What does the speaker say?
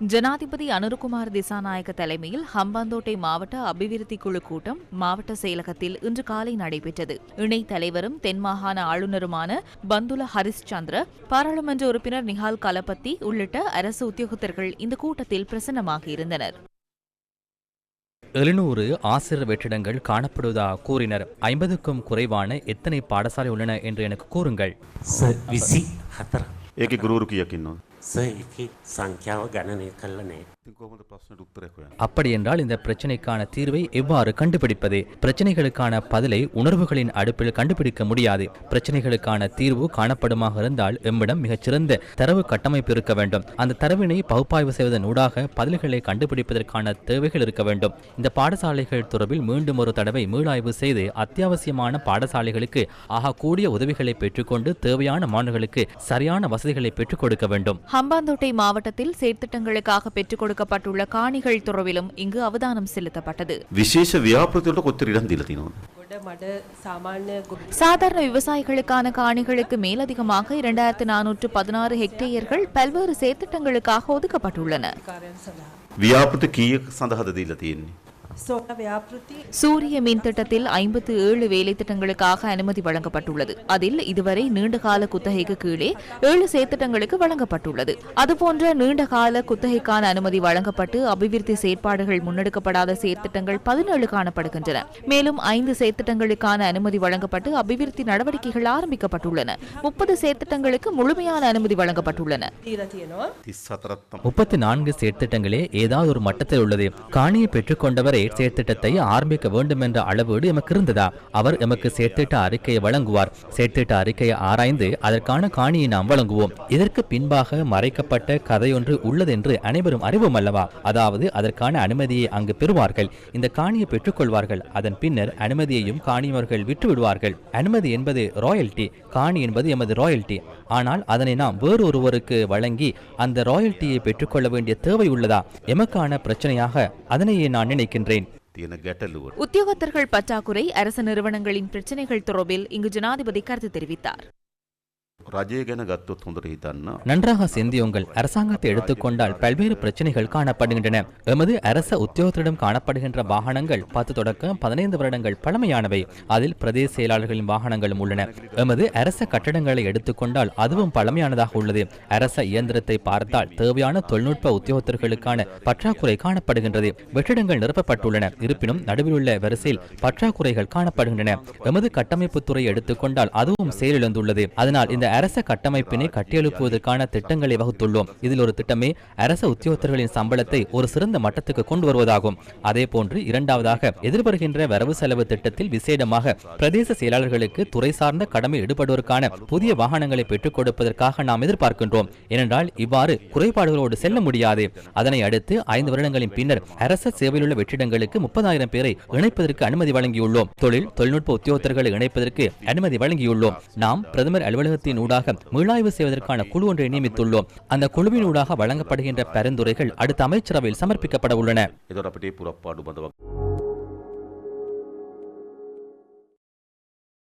ஜனாதிபதி அனுருகுமார் திசாநாயக்க தலைமையில் ஹம்பாந்தோட்டை மாவட்ட அபிவிருத்தி குழு கூட்டம் மாவட்ட செயலகத்தில் இன்று காலை நடைபெற்றது. இணைத் தலைவரும் தென்மாகாண ஆளுநருமான பந்துல ஹரிஸ்சந்திர பாராளுமன்ற உறுப்பினர் நிஹால் கலபத்தி உள்ளிட்ட அரசு உத்தியோகத்தர்கள் இந்த கூட்டத்தில் பிரசன்னமாகியிருந்தனர் எழுநூறு ஆசிரியர் வெற்றிடங்கள் காணப்படுவதாக கூறினர். ஐம்பதுக்கும் குறைவான எத்தனை பாடசாலை உள்ளன என்று எனக்கு கூறுங்கள். செய்தி அப்படி என்றால் இந்த பிரச்சனைக்கான தீர்வை எவ்வாறு கண்டுபிடிப்பது? பிரச்சனைகளுக்கான பதிலை உணர்வுகளின் அடுப்பில் கண்டுபிடிக்க முடியாது. பிரச்சனைகளுக்கான தீர்வு காணப்படுமாக இருந்தால் எம்மிடம் மிகச்சிறந்த தரவு கட்டமைப்பு இருக்க வேண்டும். அந்த தரவினை பகுப்பாய்வு செய்வதன் ஊடாக பதில்களை கண்டுபிடிப்பதற்கான தேவைகள் இருக்க வேண்டும். இந்த பாடசாலைகள் தொடர்பில் மீண்டும் ஒரு தடவை மீளாய்வு செய்து அத்தியாவசியமான பாடசாலைகளுக்கு ஆகக்கூடிய உதவிகளை பெற்றுக்கொண்டு தேவையான மாணவர்களுக்கு சரியான வசதிகளை பெற்றுக் கொடுக்க வேண்டும். ஹம்பாந்தோட்டை மாவட்டத்தில் சேர்த்திட்டங்களுக்காக பெற்றுக் கொடுக்கப்பட்டுள்ள காணிகள் துறவிலும் இங்கு அவதானம் செலுத்தப்பட்டது. விசேஷ வியாபாரத்தோட சாதாரண விவசாயிகளுக்கான காணிகளுக்கு மேலதிகமாக இரண்டாயிரத்து நானூற்று பதினாறு ஹெக்டேயர்கள் பல்வேறு செயற்திட்டங்களுக்காக ஒதுக்கப்பட்டுள்ளன. வியாபாரத்துக்கு சந்தகதியில் சூரிய மின் திட்டத்தில் ஐம்பத்தி ஏழு வேலை திட்டங்களுக்காக அனுமதி வழங்கப்பட்டுள்ளது. அதில் இதுவரை நீண்டகால குத்தகைக்கு கீழே ஏழு செயற்திட்டங்களுக்கு வழங்கப்பட்டுள்ளது. அதுபோன்ற நீண்டகால குத்தகைக்கான அனுமதி வழங்கப்பட்டு அபிவிருத்தி செயற்பாடுகள் முன்னெடுக்கப்படாத செயற்திட்டங்கள் பதினேழு காணப்படுகின்றன. மேலும் ஐந்து செயற்திட்டங்களுக்கான அனுமதி வழங்கப்பட்டு அபிவிருத்தி நடவடிக்கைகள் ஆரம்பிக்கப்பட்டுள்ளன. முப்பது செயற்திட்டங்களுக்கு முழுமையான அனுமதி வழங்கப்பட்டுள்ளன. முப்பத்தி நான்கு செயற்திட்டங்களே ஏதாவது ஒரு மட்டத்தில் உள்ளது. காணியை பெற்றுக்கொண்டவரே செயற்திட்டத்தை ஆரம்பிக்க வேண்டும் என்ற அளவீடு எமக்கு இருந்ததா? அவர் எமக்கு செயற்திட்ட அறிக்கையை வழங்குவார். செயற்திட்ட அறிக்கையை ஆராய்ந்து அதற்கான காணியை நாம் வழங்குவோம். இதற்கு பின்பாக மறைக்கப்பட்ட கதையொன்று உள்ளதென்று அனைவரும் அறிவோம் அல்லவா? அதாவது அதற்கான அனுமதியை அங்கு பெறுவார்கள். இந்த காணியை பெற்றுக்கொள்வார்கள். அதன் பின்னர் அனுமதியையும் காணியும் அவர்கள் விட்டு விடுவார்கள் அனுமதி என்பது ராயல்டி காணி என்பது எமது ராயல்டி ஆனால் அதனை நாம் வேறொருவருக்கு வழங்கி அந்த ராயல்ட்டியை பெற்றுக்கொள்ள வேண்டிய தேவை உள்ளதா? எமக்கான பிரச்சனையாக அதனையே நான் நினைக்கின்றேன். තියෙන ගැටලුව. உத்தியோகத்தர்கள் பற்றாக்குறை அரசு நிறுவனங்களின் பிரச்சினைகள் தொடர்பில் இங்கு ஜனாதிபதி கருத்து தெரிவித்தார் රජය ගැන ගත්තොත් හොඳට හිතන්න. நன்றாக சிந்தியுங்கள் அரசாங்கத்தை எடுத்துக்கொண்டால் பல்வேறு பிரச்சனைகள் காணப்படுகின்றன எமது அரச உத்தியோகத்திடம் காணப்படுகின்ற வாகனங்கள் பத்து தொடக்கம் பதினைந்து வருடங்கள் பழமையானவை அதில் பிரதேச செயலாளர்களின் வாகனங்களும் உள்ளன எமது அரச கட்டடங்களை எடுத்துக்கொண்டால் அதுவும் பழமையானதாக உள்ளது அரச இயந்திரத்தை பார்த்தால் தேவையான தொழில்நுட்ப உத்தியோகத்தர்களுக்கான பற்றாக்குறை காணப்படுகின்றது வெற்றிடங்கள் நிரப்பப்பட்டுள்ளன இருப்பினும் நடுவில் உள்ள வரிசையில் பற்றாக்குறைகள் காணப்படுகின்றன எமது கட்டமைப்பு துறையை எடுத்துக்கொண்டால் அதுவும் செயலிழந்துள்ளது அதனால் இந்த அரச கட்டமைப்பினை கட்டியெழுப்புவதற்கான திட்டங்களை வகுத்துள்ளோம். இதில் ஒரு திட்டமே அரச உத்தியோகத்தர்களின் சம்பளத்தை ஒரு சிறந்த மட்டத்துக்கு கொண்டு வருவதாகும். அதே போன்று இரண்டாவதாக எதிர்வருகின்ற வரவு செலவு திட்டத்தில் விசேடமாக பிரதேச செயலாளர்களுக்கு துறை சார்ந்த கடமை ஈடுபடுவதற்கான புதிய வாகனங்களை பெற்றுக் கொடுப்பதற்காக நாம் எதிர்பார்க்கின்றோம். ஏனென்றால் இவ்வாறு குறைபாடுகளோடு செல்ல முடியாது. அதனை அடுத்து ஐந்து வருடங்களின் பின்னர் அரச சேவையிலுள்ள வெற்றிடங்களுக்கு முப்பதாயிரம் பேரை இணைப்பதற்கு அனுமதி வழங்கியுள்ளோம். தொழில் தொழில்நுட்ப உத்தியோகத்தர்களை இணைப்பதற்கு அனுமதி வழங்கியுள்ளோம். நாம் பிரதமர் அலுவலகத்தின் ஊடாக மீளாய்வு செய்வதற்கான குழு ஒன்றை நியமித்துள்ளோம். அந்த குழுவின் ஊடாக வழங்கப்படுகின்ற பரிந்துரைகள் அடுத்த அமைச்சரவையில் சமர்ப்பிக்கப்பட உள்ளன.